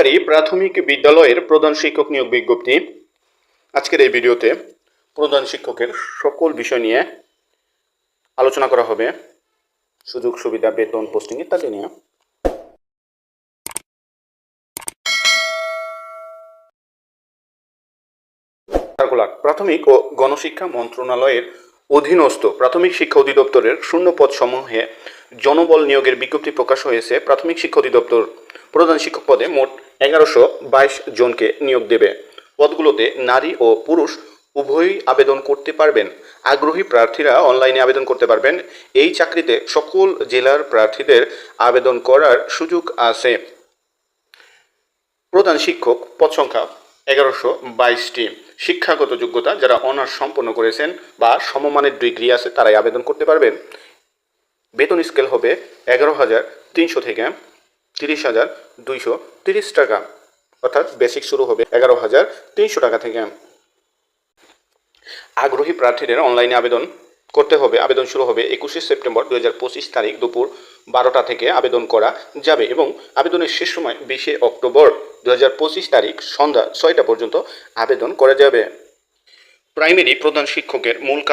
সরকারি প্রাথমিক বিদ্যালয়ের প্রধান শিক্ষক নিয়োগ বিজ্ঞপ্তি। আজকের এই ভিডিওতে প্রধান শিক্ষকের সকল বিষয় নিয়ে আলোচনা করা হবে। সুযোগ, সুবিধা, বেতন পোস্টিং ইত্যাদি নিয়ে। প্রাথমিক ও গণশিক্ষা মন্ত্রণালয়ের অধীনস্থ প্রাথমিক শিক্ষা অধিদপ্তরের শূন্য পদ সমূহে জনবল নিয়োগের বিজ্ঞপ্তি প্রকাশ হয়েছে। প্রাথমিক শিক্ষা অধিদপ্তর প্রধান শিক্ষক পদে মোট এগারোশো বাইশ জনকে নিয়োগ দেবে। পদগুলোতে নারী ও পুরুষ উভয়ই আবেদন করতে পারবেন। আগ্রহী প্রার্থীরা অনলাইনে আবেদন করতে পারবেন। এই চাকরিতে সকল জেলার প্রার্থীদের আবেদন করার সুযোগ আছে। প্রধান শিক্ষক পদ সংখ্যা এগারোশো বাইশটি। শিক্ষাগত যোগ্যতা যারা অনার্স সম্পন্ন করেছেন বা সমমানের ডিগ্রি আছে তারাই আবেদন করতে পারবেন। বেতন স্কেল হবে এগারো হাজার তিনশো থেকে তিরিশ হাজার দুইশো তিরিশ টাকা। অর্থাৎ বেসিক শুরু হবে এগারো হাজার তিনশো টাকা থেকে। আগ্রহী প্রার্থীদের অনলাইনে আবেদন করতে হবে। আবেদন শুরু হবে একুশে সেপ্টেম্বর দু হাজার পঁচিশ তারিখ দুপুর বারোটা থেকে আবেদন করা যাবে এবং আবেদনের শেষ সময় বিশে অক্টোবর দু হাজার পঁচিশ তারিখ সন্ধ্যা ছয়টা পর্যন্ত আবেদন করা যাবে। প্রাইমারি প্রধান শিক্ষকের মূল কাজ